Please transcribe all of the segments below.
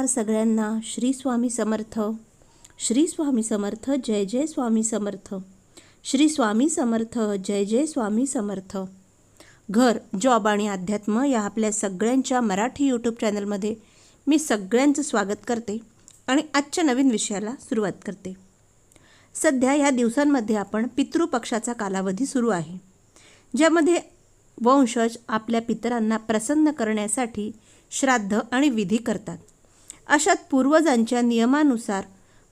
नमस्कार सगळ्यांना. श्री स्वामी समर्थ. श्री स्वामी समर्थ जय जय स्वामी समर्थ. श्री स्वामी समर्थ जय जय स्वामी समर्थ. घर जॉब आणि अध्यात्म या आपल्या सगळ्यांच्या मराठी यूट्यूब चॅनलमध्ये मी सगळ्यांचं स्वागत करते आणि आजच्या नवीन विषयाला सुरुवात करते. सध्या या दिवसांमध्ये आपण पितृपक्षाचा कालावधी सुरू आहे. ज्यामध्ये वंशज आपल्या पितरांना प्रसन्न करण्यासाठी श्राद्ध आणि विधी करतात. अशात पूर्वजांच्या नियमानुसार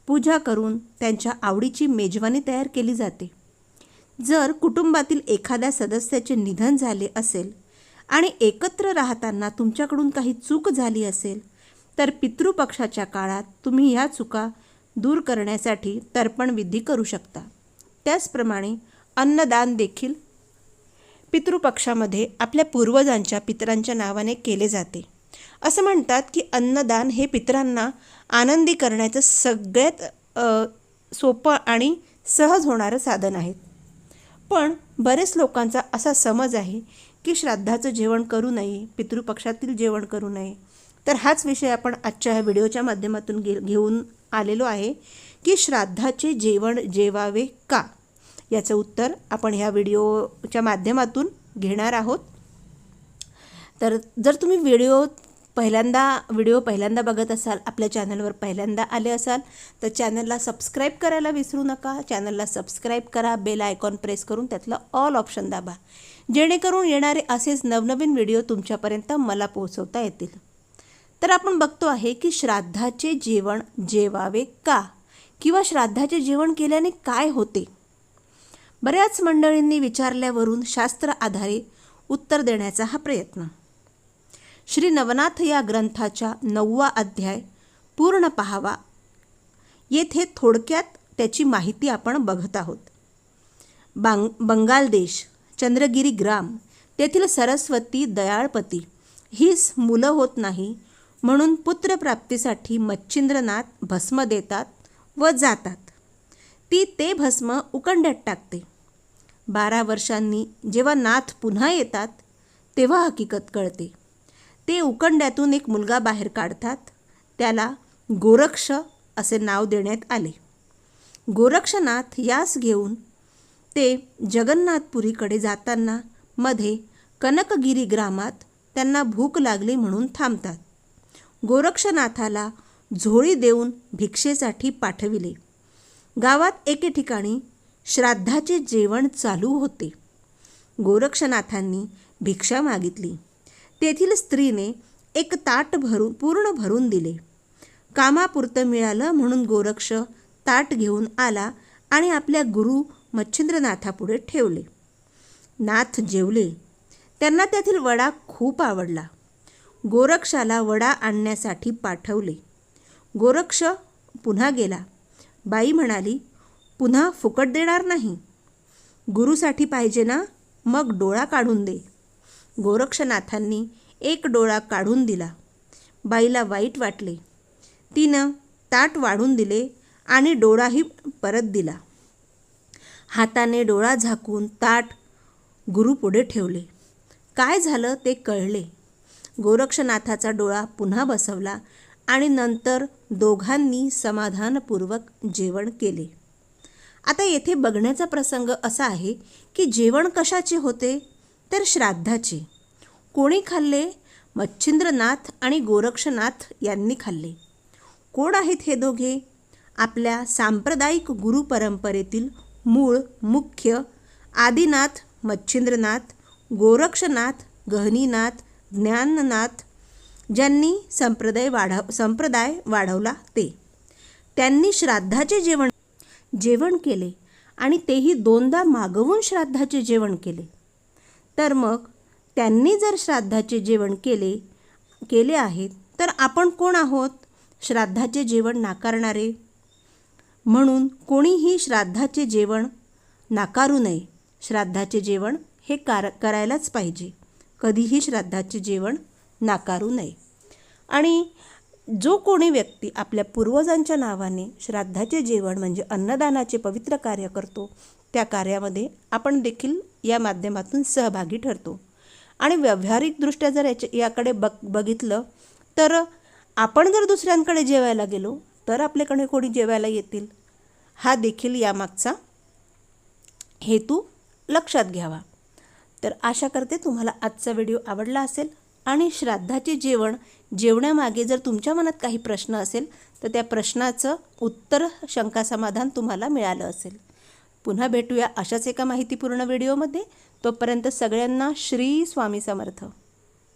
पूजा करून त्यांच्या आवडीची मेजवानी तयार केली जाते. जर कुटुंबातील एखाद्या सदस्याचे निधन झाले असेल आणि एकत्र राहताना तुमच्याकडून काही चूक झाली असेल तर पितृपक्षाच्या काळात तुम्ही ह्या चुका दूर करण्यासाठी तर्पणविधी करू शकता. त्याचप्रमाणे अन्नदान देखील पितृपक्षामध्ये आपल्या पूर्वजांच्या पितरांच्या नावाने केले जाते. असं म्हणतात की अन्नदान हे पितरांना आनंदी करण्याचं सगळ्यात सोपं आणि सहज होणारं साधन आहे. पण बरेच लोकांचा असा समज आहे की श्राद्धाचं जेवण करू नये पितृपक्षातील जेवण करू नये. तर हाच विषय आपण आजच्या ह्या व्हिडिओच्या माध्यमातून घे घेऊन आलेलो आहे की श्राद्धाचे जेवण जेवावे का? याचं उत्तर आपण ह्या व्हिडिओच्या माध्यमातून घेणार आहोत. तर जर तुम्ही व्हिडिओ पहिल्यांदा व्हिडिओ पहिल्यांदा बघत असाल आपल्या चॅनलवर पहिल्यांदा आले असाल तर चॅनलला सबस्क्राईब करायला विसरू नका. चॅनलला सबस्क्राईब करा बेल आयकॉन प्रेस करून त्यातलं ऑल ऑप्शन दाबा. जेणेकरून येणारे असेच नवनवीन व्हिडिओ तुमच्यापर्यंत मला पोहोचवता येतील. तर आपण बघतो आहे की श्राद्धाचे जेवण जेवावे का? किंवा श्राद्धाचे जेवण केल्याने काय होते? बऱ्याच मंडळींनी विचारल्यावरून शास्त्र आधारे उत्तर देण्याचा हा प्रयत्न. श्री नवनाथ या ग्रंथाच्या नववा अध्याय पूर्ण पाहावा. येथे थोडक्यात त्याची माहिती आपण बघत आहोत. बांग बंगाल देश चंद्रगिरी ग्राम तेथील सरस्वती दयाळपती हीच मुलं होत नाही म्हणून पुत्रप्राप्तीसाठी मच्छिंद्रनाथ भस्म देतात व जातात. ती ते भस्म उकंड्यात टाकते. बारा वर्षांनी जेव्हा नाथ पुन्हा येतात तेव्हा हकीकत कळते. ते उकंड्यातून एक मुलगा बाहेर काढतात. त्याला गोरक्ष असे नाव देण्यात आले. गोरक्षनाथ यास घेऊन ते जगन्नाथपुरीकडे जाताना मध्ये कनकगिरी ग्रामात त्यांना भूक लागली म्हणून थांबतात. गोरक्षनाथाला झोळी देऊन भिक्षेसाठी पाठविले. गावात एके ठिकाणी श्राद्धाचे जेवण चालू होते. गोरक्षनाथांनी भिक्षा मागितली. तेथील स्त्रीने एक ताट भरून पूर्ण भरून दिले. कामापुरतं मिळालं म्हणून गोरक्ष ताट घेऊन आला आणि आपल्या गुरु मच्छिंद्रनाथापुढे ठेवले. नाथ जेवले. त्यांना त्यातील वडा खूप आवडला. गोरक्षाला वडा आणण्यासाठी पाठवले. गोरक्ष पुन्हा गेला. बाई म्हणाली पुन्हा फुकट देणार नाही. गुरुसाठी पाहिजे ना? मग डोळा काढून दे. गोरक्षनाथांनी एक डोळा काढून दिला. बाईला वाईट वाटले. तिनं ताट वाढून दिले आणि डोळाही परत दिला. हाताने डोळा झाकून ताट गुरुपुढे ठेवले. काय झालं ते कळले. गोरक्षनाथाचा डोळा पुन्हा बसवला आणि नंतर दोघांनी समाधानपूर्वक जेवण केले. आता येथे बघण्याचा प्रसंग असा आहे की जेवण कशाचे होते? तर श्राद्धाचे. कोणी खाल्ले? मच्छिंद्रनाथ आणि गोरक्षनाथ यांनी खाल्ले. कोण आहेत हे दोघे? आपल्या सांप्रदायिक गुरु परंपरेतील मूळ मुख्य आदिनाथ मच्छिंद्रनाथ गोरक्षनाथ गहनीनाथ ज्ञाननाथ ज्यांनी संप्रदाय वाढव संप्रदाय वाढवला ते. त्यांनी श्राद्धाचे जेवण जेवण केले आणि तेही दोनदा मागवून श्राद्धाचे जेवण केले. तर मग त्यांनी जर श्राद्धाचे जेवण केले केले आहेत तर आपण कोण आहोत? श्राद्धाचे जेवण नाकारणारे? म्हणून कोणीही श्राद्धाचे जेवण नाकारू नये. श्राद्धाचे जेवण हे कार करायलाच पाहिजे. कधीही श्राद्धाचे जेवण नाकारू नये. आणि जो कोणी व्यक्ती आपल्या पूर्वजांच्या नावाने श्राद्धाचे जेवण म्हणजे अन्नदानाचे पवित्र कार्य करतो त्या कार्यामध्ये आपण देखील या माध्यमातून सहभागी ठरतो. आणि व्यावहारिकदृष्ट्या जर याच्या याकडे बघ बघितलं तर आपण जर दुसऱ्यांकडे जेवायला गेलो तर आपल्याकडे कोणी जेवायला येतील? हा देखील यामागचा हेतू लक्षात घ्यावा. तर आशा करते तुम्हाला आजचा व्हिडिओ आवडला असेल. आणि श्राद्धाचे जेवण जेवण्यामागे जर तुमच्या मनात काही प्रश्न असेल तर त्या प्रश्नाचं उत्तर शंका समाधान तुम्हाला मिळालं असेल. पुन्हा भेटूया अशाच एका माहितीपूर्ण व्हिडिओमध्ये. तोपर्यंत सगळ्यांना श्री स्वामी समर्थ.